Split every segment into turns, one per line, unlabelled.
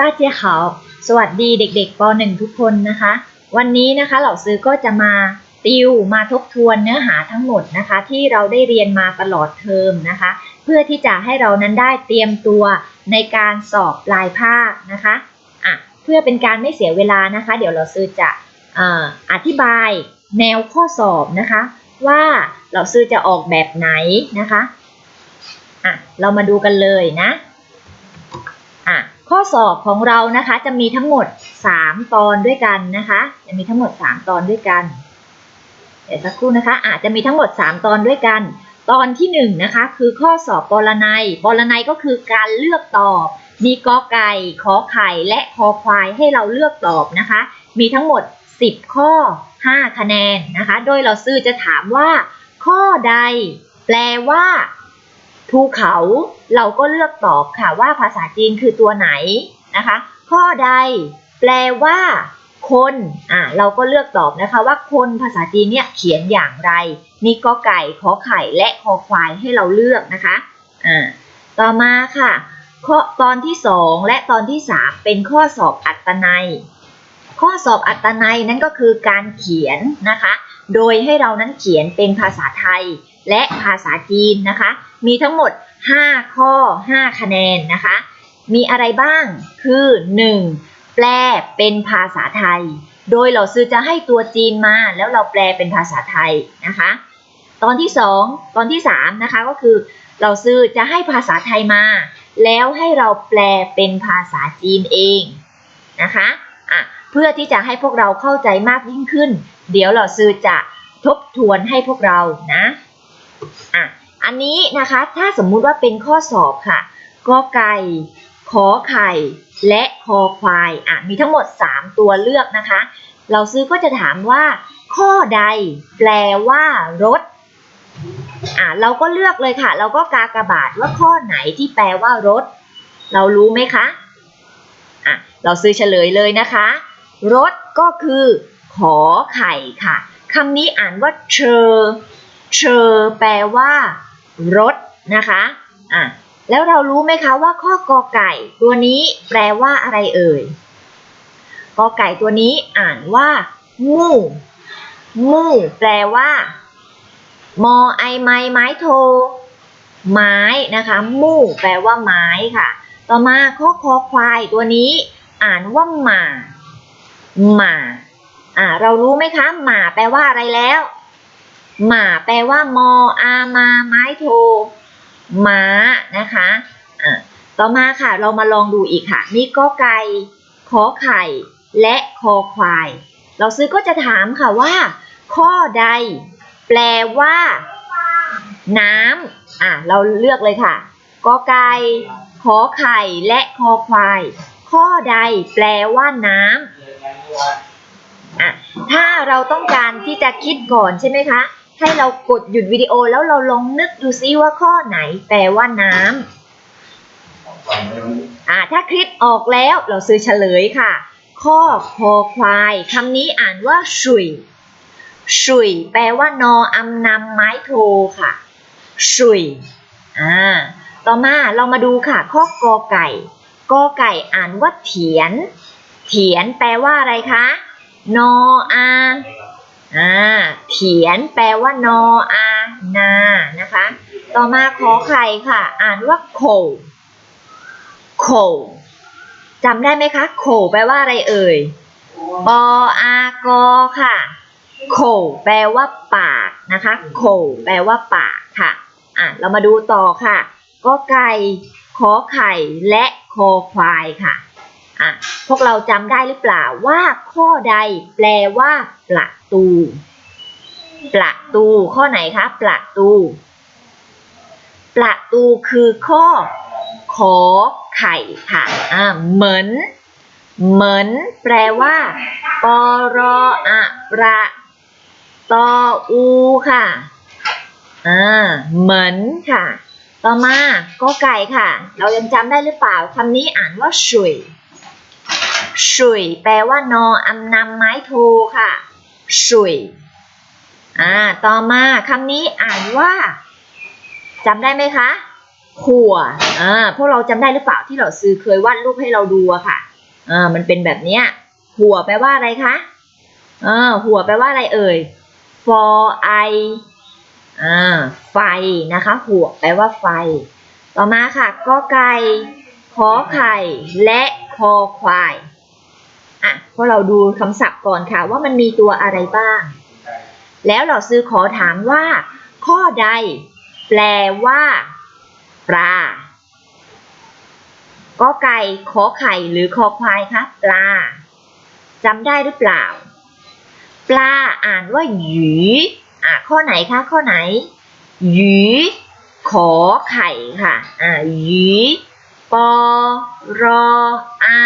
ต้าเจียขาวสวัสดีเด็กๆป .1 ทุกคนนะคะ วันนี้นะคะเหล่าซื้อก็จะมาติวมาทบทวนเนื้อหาทั้งหมดนะคะ ที่เราได้เรียนมาตลอดเทอมนะคะ เพื่อที่จะให้เรานั้นได้เตรียมตัวในการสอบปลายภาคนะคะอะเพื่อเป็นการไม่เสียเวลานะคะ เดี๋ยวเราซื้อจะออธิบายแนวข้อสอบนะคะ ว่าเราซื้อจะออกแบบไหนนะคะอะเรามาดูกันเลยนะอะ ข้อสอบของเรานะคะจะมีทั้งหมด 3 ตอนด้วยกันนะคะ จะมีทั้งหมด 3 ตอนด้วยกัน เดี๋ยวสักครู่นะคะอาจจะมีทั้งหมด 3 ตอนด้วยกัน ตอนที่1นะคะคือข้อสอบปรนัยปรนัยก็คือการเลือกตอบ มีกอไก่ขอไข่และคอควายให้เราเลือกตอบนะคะ มีทั้งหมด 10 ข้อ 5 คะแนนนะคะ โดยเราซื้อจะถามว่า ข้อใด แปลว่า ภูเขา เราก็เลือกตอบค่ะว่าภาษาจีนคือตัวไหนนะคะ ข้อใด แปลว่า คนอะเราก็เลือกตอบนะคะว่าคนภาษาจีนเนี่ยเขียนอย่างไร มีกอไก่ขอไข่และคอควายให้เราเลือกนะคะอ่าต่อมาค่ะข้อตอนที่ 2 และตอนที่ 3 เป็นข้อสอบอัตนัย ข้อสอบอัตนัยนั่นก็คือการเขียนนะคะ โดยให้เรานั้นเขียนเป็นภาษาไทย และภาษาจีนนะคะ มีทั้งหมด 5 ข้อ 5 คะแนนนะคะ มีอะไรบ้างคือ 1. แปลเป็นภาษาไทย โดยเราซื้อจะให้ตัวจีนมาแล้วเราแปลเป็นภาษาไทยนะคะ ตอนที่ 2 ตอนที่ 3 นะคะก็คือเราซื้อจะให้ภาษาไทยมา แล้วให้เราแปลเป็นภาษาจีนเองนะคะะเพื่อที่จะให้พวกเราเข้าใจมากยิ่งขึ้น เดี๋ยวเราซื้อจะทบทวนให้พวกเรานะ อะอันนี้นะคะถ้าสมมุติว่าเป็นข้อสอบค่ะกอไก่ขอไข่และคอควายอะมีทั้งหมด 3 ตัวเลือกนะคะ เราซื้อก็จะถามว่า ข้อใดแปลว่ารถอะเราก็เลือกเลยค่ะ เราก็กากระบาทว่าข้อไหนที่แปลว่ารถ เรารู้ไหมคะอะเราซื้อเฉลยเลยนะคะ รถก็คือ ขอไข่ค่ะคำนี้อ่านว่าเชอ เชอแปลว่า รถนะคะอะแล้วเรารู้ไหมคะว่าข้อกอไก่ ตัวนี้แปลว่าอะไรเอ่ยกอไก่ตัวนี้อ่านว่า มู่มู่แปลว่า มอไอไม้ไม้โท ไม้นะคะ มู่แปลว่าไม้ค่ะ ต่อมาข้อคอควายตัวนี้ อ่านว่าหมาหมาอ่าเรารู้ไหมคะ หมาแปลว่าอะไรแล้ว หมาแปลว่ามออามาไม้โทม้านะคะอะต่อมาค่ะเรามาลองดูอีกค่ะมีกอไก่ขอไข่ และคอควาย เราซื้อก็จะถามค่ะว่า ข้อใด แปลว่า น้ำอะเราเลือกเลยค่ะกอไก่ขอไข่และคอควาย ข้อใด แปลว่าน้ำอะถ้าเราต้องการที่จะคิดก่อนใช่ไหมคะ ให้เรากดหยุดวิดีโอแล้วเราลองนึกดูซิว่าข้อไหนแปลว่าน้ำอ่าถ้าคลิปออกแล้วเราซื้อเฉลยค่ะ ข้อคอควายคำนี้อ่านว่าชุยชุยแปลว่านออำนำไม้โทค่ะชุยอ่าต่อมาเรามาดูค่ะ ข้อกอไก่กอไก่อ่านว่าเถียน เถียนแปลว่าอะไรคะ นออา อ่าเถียนแปลว่านออานานะคะ ต่อมาขอไข่ค่ะ อ่านว่าโขโขจำได้ไหมคะโขแปลว่าอะไรเอ่ยปออากอค่ะโขแปลว่าปากนะคะโขแปลว่าปากค่ะอะ เรามาดูต่อค่ะ ก็ไก่ขอไข่และคอควายค่ะ อะพวกเราจำได้หรือเปล่าว่าข้อใดแปลว่าประตู ประตู ข้อไหนคะ ประตู ประตูคือข้อ ขอไข่ค่ะอ่าเหมือน เหมือนแปลว่าปรอะประตออูค่ะอ่าเหมือนค่ะ ต่อมาก็ไก่ค่ะ เรายังจำได้หรือเปล่าคำนี้อ่านว่าชุย ชุยแปลว่านออำนำไม้โทค่ะชุยอ่าต่อมาคำนี้อ่านว่าจำได้ไหมคะขั่วอ่าพวกเราจำได้หรือเปล่าที่เราซื้อเคยวาดรูปให้เราดูอะค่ะอ่ามันเป็นแบบเนี้ยหัวแปลว่าอะไรคะอ่าหัวแปลว่าอะไรเอ่ย for I อ่าไฟนะคะ หัวแปลว่าไฟ ต่อมาค่ะกอไก่ขอไข่ และคอควายะพวกเราดูคำศัพท์ก่อนค่ะ ว่ามันมีตัวอะไรบ้าง แล้วเราซื้อขอถามว่า ข้อใด แปลว่า ปลาก็ไก่ขอไข่หรือคอควายคะปลาจำได้หรือเปล่า ปลาอ่านว่าหยีอะข้อไหนคะ ข้อไหนหยีขอไข่ค่ะ อ่าหยีปอรออา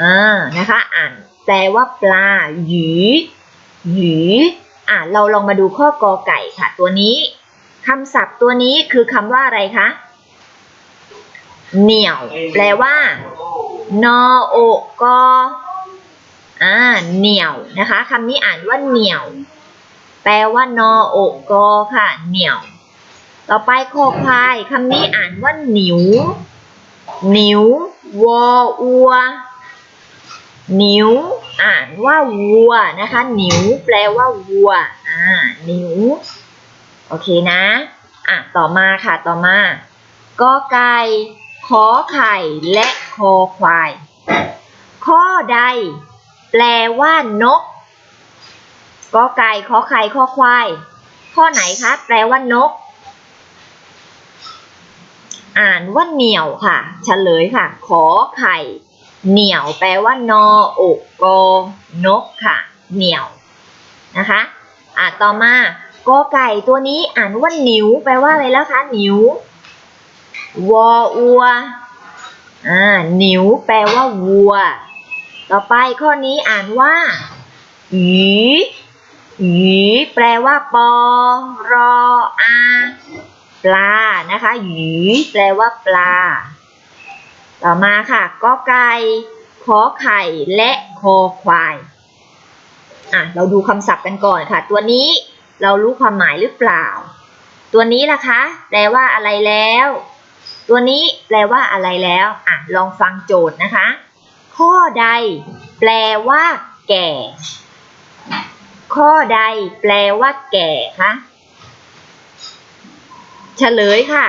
อ่านะคะ อ่านแปลว่าปลาหยีหยีอะเราลองมาดูข้อกอไก่ค่ะ ตัวนี้คำศัพท์ตัวนี้คือคำว่าอะไรคะเหนียว แปลว่า นอโอกออ่าเหนียวนะคะคำนี้อ่านว่าเหนียว แปลว่านอโอกอค่ะ เหนียว ต่อไปคอควายคำนี้อ่านว่าหนิวหนิววออัว นิ้วอ่านว่าวัวนะคะนิ้วแปลว่าวัวอ่านิ้วโอเคนะอะต่อมาค่ะต่อมากอไก่ขอไข่และคอควาย ข้อใด แปลว่านกกอไก่ขอไข่คอควาย ข้อไหนคะแปลว่านก อ่านว่าเหนียวค่ะ เฉลยค่ะ ขอไข่ เหนียวแปลว่านออกกนกค่ะ เหนียวนะคะอะต่อมากอไก่ตัวนี้อ่านว่าหนิว แปลว่าอะไรแล้วคะหนิววออัวอ่าหนิวแปลว่าวัว ต่อไปข้อนี้อ่านว่าหยีหยีแปลว่าปอรออาปลานะคะหยีแปลว่าปลา ต่อมาค่ะกอไก่ขอไข่และคอควาย อะ เราดูคำศัพท์กันก่อนค่ะ ตัวนี้เรารู้ความหมายหรือเปล่า ตัวนี้ล่ะคะ แปลว่าอะไรแล้ว ตัวนี้แปลว่าอะไรแล้ว อะ ลองฟังโจทย์นะคะ ข้อใด แปลว่า แก่ ข้อใด แปลว่า แก่คะเฉลยค่ะ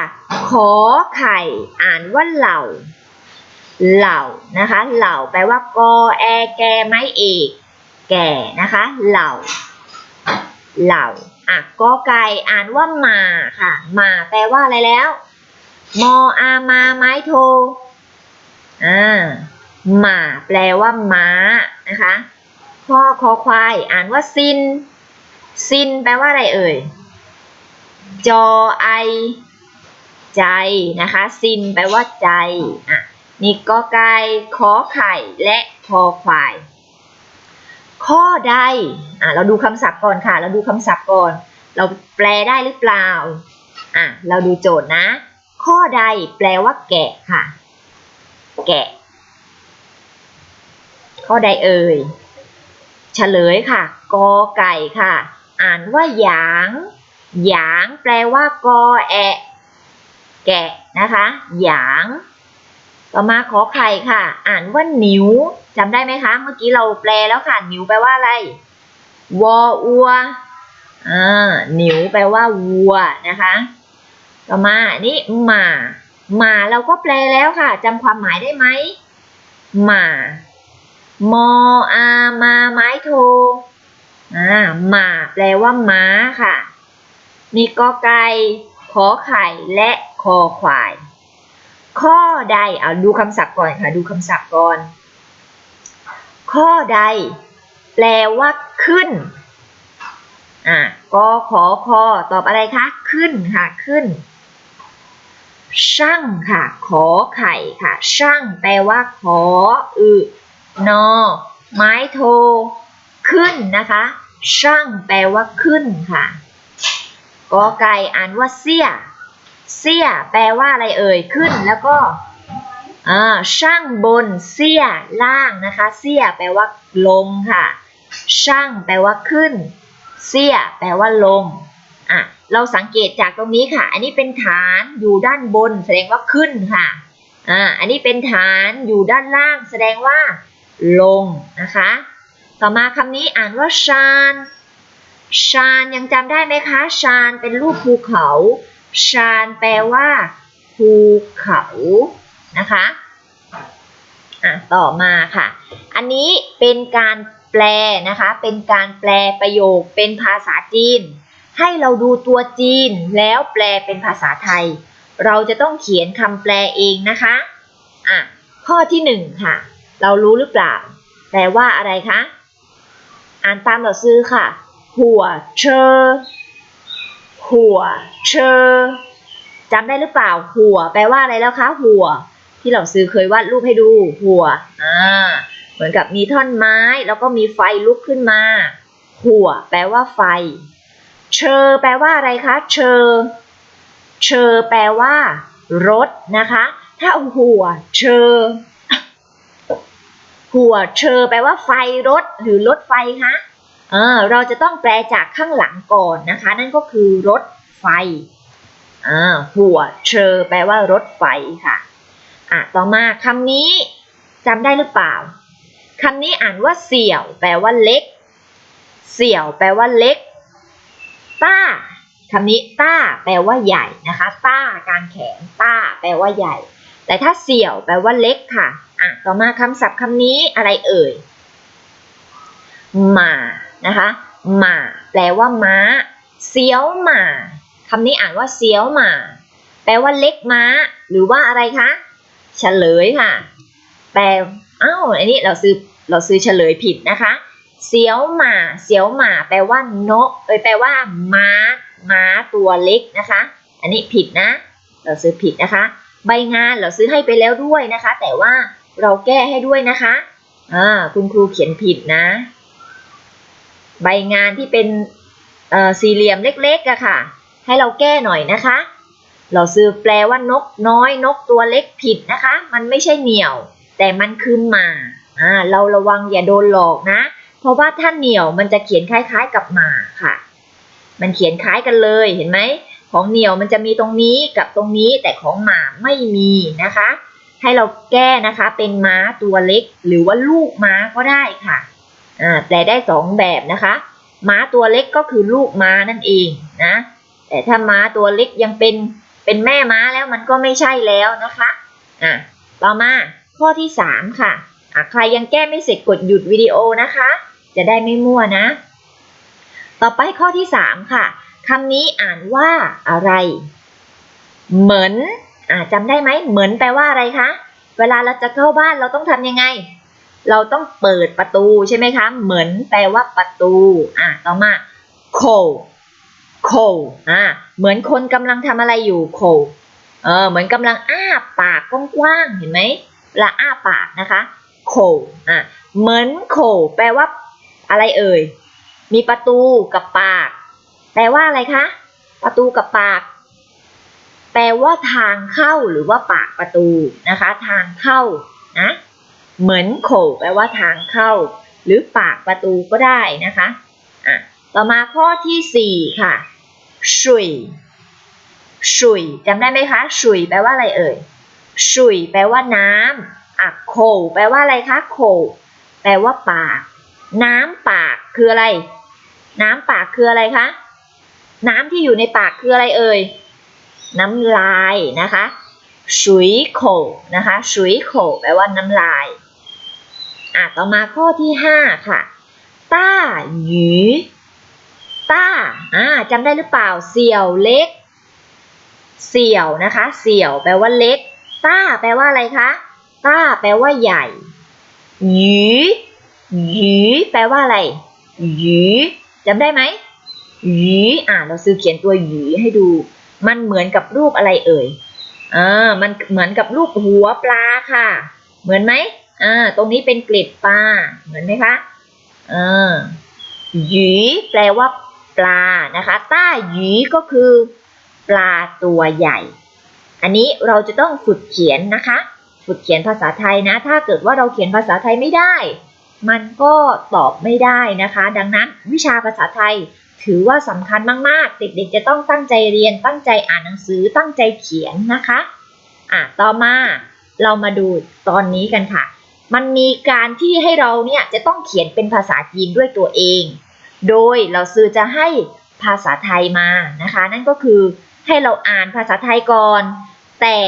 ขอไข่ อ่านว่าเหล่า เหล่านะคะ เหล่าแปลว่ากอแอแกไม้เอกแก่นะคะ เหล่า เหล่าอะกอไก่อ่านว่าหมาค่ะหมาแปลว่าอะไรแล้วมออามาไม้โทอ่าหมาแปลว่าม้านะคะข้อคอควายอ่านว่าซิน ซินแปลว่าอะไรเอ่ย จอไอ ใจนะคะ ซินแปลว่าใจอะ นี่กอไก่ขอไข่และคอควาย ข้อใดอะเราดูคำศัพท์ก่อนค่ะ เราดูคำศัพท์ก่อน เราแปลได้หรือเปล่าอะเราดูโจทย์นะ ข้อใดแปลว่าแกะค่ะ แกะ ข้อใดเอ่ยเฉลยค่ะ กอไก่ค่ะ อ่านว่าหยางหยางแปลว่ากอแอะ แกะนะคะหยาง ต่อมาขอไข่ค่ะ อ่านว่าหนิวจำได้ไหมคะ เมื่อกี้เราแปลแล้วค่ะหนิวแปลว่าอะไร วออัวอ่าหนิวแปลว่าวัวนะคะ ต่อมานี่หมาหมาเราก็แปลแล้วค่ะจำความหมายได้ไหมหมามออามาไม้โทอ่าหมาแปลว่าม้าค่ะ มีกอไก่ขอไข่และคอควาย ข้อใดเอาดูคำศัพท์ก่อนค่ะ ดูคำศัพท์ก่อน ข้อใด แปลว่าขึ้น อะกอขอคอตอบอะไรคะขึ้นค่ะขึ้น ช่างค่ะ ขอไข่ค่ะ ช่าง แปลว่าขออึนอ ไม้โท ขึ้นนะคะ ช่าง แปลว่าขึ้นค่ะกอไก่อ่านว่าเสี้ย เสี้ยแปลว่าอะไรเอ่ยขึ้นแล้วก็อ่าช่างบนเสี้ยล่างนะคะ เสี้ยแปลว่าลงค่ะ ช่างแปลว่าขึ้น เสี้ยแปลว่าลงอะเราสังเกตจากตรงนี้ค่ะ อันนี้เป็นฐานอยู่ด้านบน แสดงว่าขึ้นค่ะอ่าอันนี้เป็นฐานอยู่ด้านล่าง แสดงว่า ลงนะคะ ต่อมาคำนี้อ่านว่าชานชานยังจำได้ไหมคะชานเป็นรูปภูเขา ชานแปลว่าภูเขานะคะอะต่อมาค่ะ อันนี้เป็นการแปลนะคะ เป็นการแปลประโยคเป็นภาษาจีน ให้เราดูตัวจีนแล้วแปลเป็นภาษาไทย เราจะต้องเขียนคำแปลเองนะคะอะข้อที่หนึ่งค่ะ เรารู้หรือเปล่า แปลว่าอะไรคะ อ่านตามเราซื้อค่ะ หัวเชอ หัว เชอจำได้หรือเปล่า หัว แปลว่าอะไรแล้วคะ หัว ที่เราซื้อเคยวาดรูปให้ดู หัว อ่า เหมือนกับมีท่อนไม้ แล้วก็มีไฟลุกขึ้นมา หัว แปลว่าไฟ เชอ แปลว่าอะไรคะ เชอ เชอ แปลว่า รถนะคะ ถ้าหัว เชอ หัว เชอ แปลว่าไฟรถ หรือรถไฟคะ เออเราจะต้องแปลจากข้างหลังก่อนนะคะ นั่นก็คือรถไฟอ่าหัวเชอแปลว่ารถไฟค่ะอะต่อมาคำนี้จำได้หรือเปล่าคำนี้อ่านว่าเสี่ยว แปลว่าเล็ก เสี่ยว แปลว่าเล็ก ต้าคำนี้ต้า แปลว่าใหญ่นะคะ ต้าการแขน ต้า แปลว่าใหญ่ แต่ถ้าเสี่ยว แปลว่าเล็กค่ะ อะ ต่อมาคำศัพท์คำนี้อะไรเอ่ย หมานะคะหมาแปลว่าม้าเสียวหมาคำนี้อ่านว่าเสียวหมาแปลว่าเล็กม้า หรือว่าอะไรคะเฉลยค่ะ แปลอ้าวอันนี้เราซื้อเราซื้อเฉลยผิดนะคะ เสียวหมาเสียวหมาแปลว่านกเอยแปลว่าม้า ม้าตัวเล็กนะคะ อันนี้ผิดนะ เราซื้อผิดนะคะ ใบงานเราซื้อให้ไปแล้วด้วยนะคะ แต่ว่าเราแก้ให้ด้วยนะคะอ่าคุณครูเขียนผิดนะ ใบงานที่เป็นสี่เหลี่ยมเล็กๆอะค่ะ ให้เราแก้หน่อยนะคะ เราซื้อแปลว่านกน้อยนกตัวเล็กผิดนะคะ มันไม่ใช่เหนียว แต่มันคือหมาอ่าเราระวังอย่าโดนหลอกนะ เพราะว่าถ้าเหนียวมันจะเขียนคล้ายๆกับหมาค่ะ มันเขียนคล้ายกันเลยเห็นไหมของเหนียวมันจะมีตรงนี้กับตรงนี้แต่ของหมาไม่มีนะคะ ให้เราแก้นะคะเป็นม้าตัวเล็ก หรือว่าลูกม้าก็ได้ค่ะ แปลได้สองแบบนะคะ ม้าตัวเล็กก็คือลูกม้านั่นเองนะ แต่ถ้าม้าตัวเล็กยังเป็นเป็นแม่ม้าแล้วมันก็ไม่ใช่แล้วนะคะอะต่อมาข้อที่สามค่ะอะ ใครยังแก้ไม่เสร็จกดหยุดวิดีโอนะคะ จะได้ไม่มั่วนะ ต่อไปข้อที่สามค่ะคำนี้อ่านว่าอะไร เหมือนอ่าจำได้ไหมเหมือนแปลว่าอะไรคะ เวลาเราจะเข้าบ้านเราต้องทำยังไง เราต้องเปิดประตูใช่ไหมคะ เหมือนแปลว่าประตู อ่าต่อมาโคโคอ่าเหมือนคนกำลังทำอะไรอยู่โคเออเหมือนกำลังอ้าปากกว้างๆเห็นไหมลาอ้าปากนะคะโคอ่าเหมือนโคแปลว่าอะไรเอ่ย มีประตูกับปาก แปลว่าอะไรคะ ประตูกับปาก แปลว่าทางเข้าหรือว่าปากประตูนะคะ ทางเข้านะ เหมือนโขแปลว่าทางเข้า หรือปากประตูก็ได้นะคะอะต่อมาข้อที่สี่ค่ะชุยชุยจำได้ไหมคะชุยแปลว่าอะไรเอ่ยชุยแปลว่าน้ำอะโขแปลว่าอะไรคะโขแปลว่าปาก น้ำปากคืออะไร น้ำปากคืออะไรคะน้ำที่อยู่ในปากคืออะไรเอ่ยน้ำลายนะคะฉุยโขนะคะฉุยโขแปลว่าน้ำลาย อะต่อมาข้อที่ห้าค่ะต้าหยีต้าอ่าจำได้หรือเปล่าเสี่ยวเล็ก เสี่ยวนะคะ เสี่ยวแปลว่าเล็ก ต้าแปลว่าอะไรคะ ต้าแปลว่าใหญ่หยีหยีแปลว่าอะไรหยีจำได้ไหมหยีอ่าเราซื้อเขียนตัวหยีให้ดู มันเหมือนกับรูปอะไรเอ่ยอ่ามันเหมือนกับรูปหัวปลาค่ะ เหมือนไหม อ่า ตรงนี้เป็นเกล็ดปลา เหมือนไหมคะอ่าหยีแปลว่าปลา นะคะ ต้าหยีก็คือ ปลาตัวใหญ่ อันนี้เราจะต้องฝึกเขียนนะคะ ฝึกเขียนภาษาไทยนะ ถ้าเกิดว่าเราเขียนภาษาไทยไม่ได้ มันก็ตอบไม่ได้นะคะ ดังนั้นวิชาภาษาไทยถือว่าสำคัญมากๆ เด็กๆจะต้องตั้งใจเรียน ตั้งใจอ่านหนังสือ ตั้งใจเขียนนะคะ อะ ต่อมาเรามาดูตอนนี้กันค่ะ มันมีการที่ให้เราเนี่ยจะต้องเขียนเป็นภาษาจีนด้วยตัวเอง โดยเราซื้อจะให้ภาษาไทยมานะคะ นั่นก็คือให้เราอ่านภาษาไทยก่อน แต่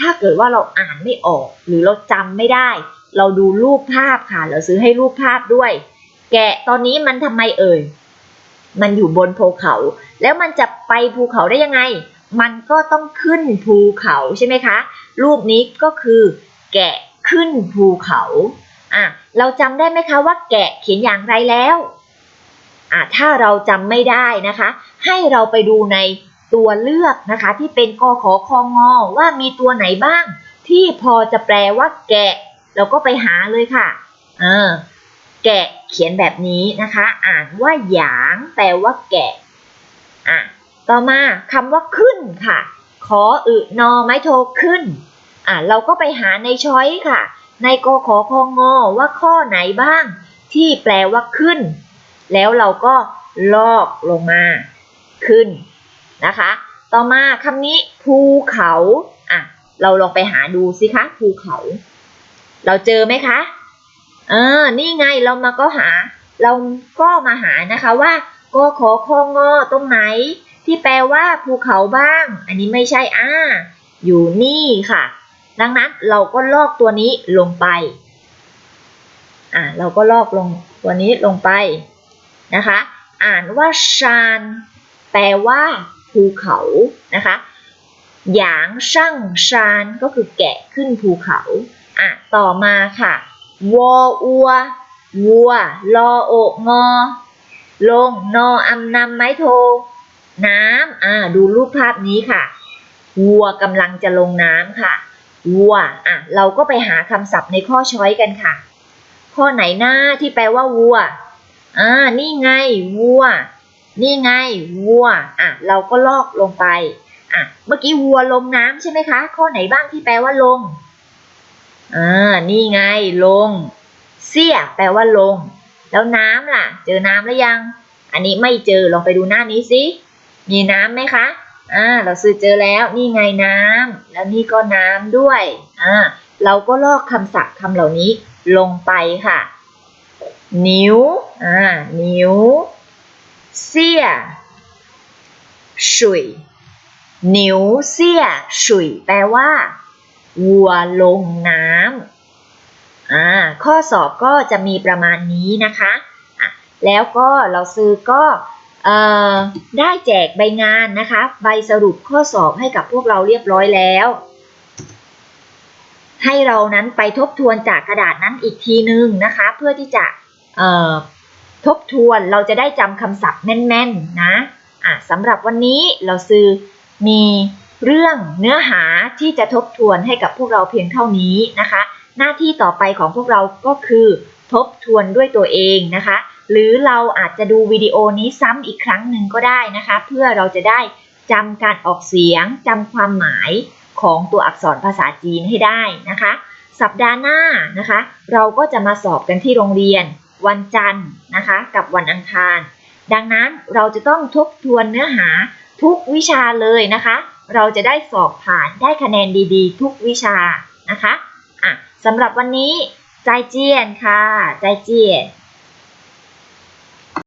ถ้าเกิดว่าเราอ่านไม่ออก หรือเราจำไม่ได้ เราดูรูปภาพค่ะ เราซื้อให้รูปภาพด้วย แกะตอนนี้มันทำไมเอ่ย มันอยู่บนภูเขา แล้วมันจะไปภูเขาได้ยังไง มันก็ต้องขึ้นภูเขาใช่ไหมคะ รูปนี้ก็คือแกะ ขึ้นภูเขาอะเราจำได้ไหมคะว่าแกะเขียนอย่างไรแล้วอะถ้าเราจำไม่ได้นะคะ ให้เราไปดูในตัวเลือกนะคะที่เป็นกขอคองอว่ามีตัวไหนบ้าง ที่พอจะแปลว่าแกะ เราก็ไปหาเลยค่ะเออแกะเขียนแบบนี้นะคะ อ่านว่าหยางแปลว่าแกะอะต่อมาคำว่าขึ้นค่ะ ขออึนอไม้โทขึ้น อะเราก็ไปหาในช้อยค่ะ ในกขอคงอว่าข้อไหนบ้าง ที่แปลว่าขึ้น แล้วเราก็ลอกลงมา ขึ้นนะคะ ต่อมาคำนี้ภูเขาอะเราลองไปหาดูสิคะภูเขา เราเจอไหมคะเออนี่ไงเรามาก็หา เราก็มาหานะคะว่ากขอคองอตรงไหน ที่แปลว่าภูเขาบ้าง อันนี้ไม่ใช่อ่าอยู่นี่ค่ะ ดังนั้นเราก็ลอกตัวนี้ลงไป อ่าเราก็ลอกลงตัวนี้ลงไปนะคะ อ่านว่าชานแปลว่าภูเขานะคะหยางช่างชานก็คือแกะขึ้นภูเขา อะ ต่อมาค่ะวออัววัวลอโองอ ลงนออำนำไม้โท น้ำอ่าดูรูปภาพนี้ค่ะ วัวกำลังจะลงน้ำค่ะ วัวอะเราก็ไปหาคำศัพท์ในข้อช้อยกันค่ะ ข้อไหนหน้าที่แปลว่าวัวอ่านี่ไงวัว นี่ไงวัวอะเราก็ลอกลงไปอะเมื่อกี้วัวลงน้ำใช่ไหมคะ ข้อไหนบ้างที่แปลว่าลงอ่านี่ไงลง เสี้ยแปลว่าลง แล้วน้ำล่ะ เจอน้ำหรือยัง อันนี้ไม่เจอลองไปดูหน้านี้สิมีน้ำไหมคะ อ่าเราซื้อเจอแล้วนี่ไงน้ำแล้วนี่ก็น้ำด้วยอ่าเราก็ลอกคำศัพท์คำเหล่านี้ลงไปค่ะ นิ้วอ่านิ้วเสี้ยฉุยนิ้วเสี้ยฉุยแปลว่าวัวลงน้ำอ่าข้อสอบก็จะมีประมาณนี้นะคะอะแล้วก็เราซื้อก็ ได้แจกใบงานนะคะ ใบสรุปข้อสอบให้กับพวกเราเรียบร้อยแล้ว ให้เรานั้นไปทบทวนจากกระดาษนั้นอีกทีนึงนะคะ เพื่อที่จะทบทวนเราจะได้จำคำศัพท์แม่นๆนะะสำหรับวันนี้เราซื้อมีเรื่องเนื้อหาที่จะทบทวนให้กับพวกเราเพียงเท่านี้นะคะ หน้าที่ต่อไปของพวกเราก็คือ ทบทวนด้วยตัวเองนะคะ หรือเราอาจจะดูวิดีโอนี้ซ้ำอีกครั้งหนึ่งก็ได้นะคะ เพื่อเราจะได้จำการออกเสียงจำความหมายของตัวอักษรภาษาจีนให้ได้นะคะ สัปดาห์หน้านะคะ เราก็จะมาสอบกันที่โรงเรียน วันจันทร์นะคะ กับวันอังคาร ดังนั้นเราจะต้องทบทวนเนื้อหาทุกวิชาเลยนะคะ เราจะได้สอบผ่านได้คะแนนดีๆ ทุกวิชานะคะอะสำหรับวันนี้ใจเจียนค่ะ ใจเจียน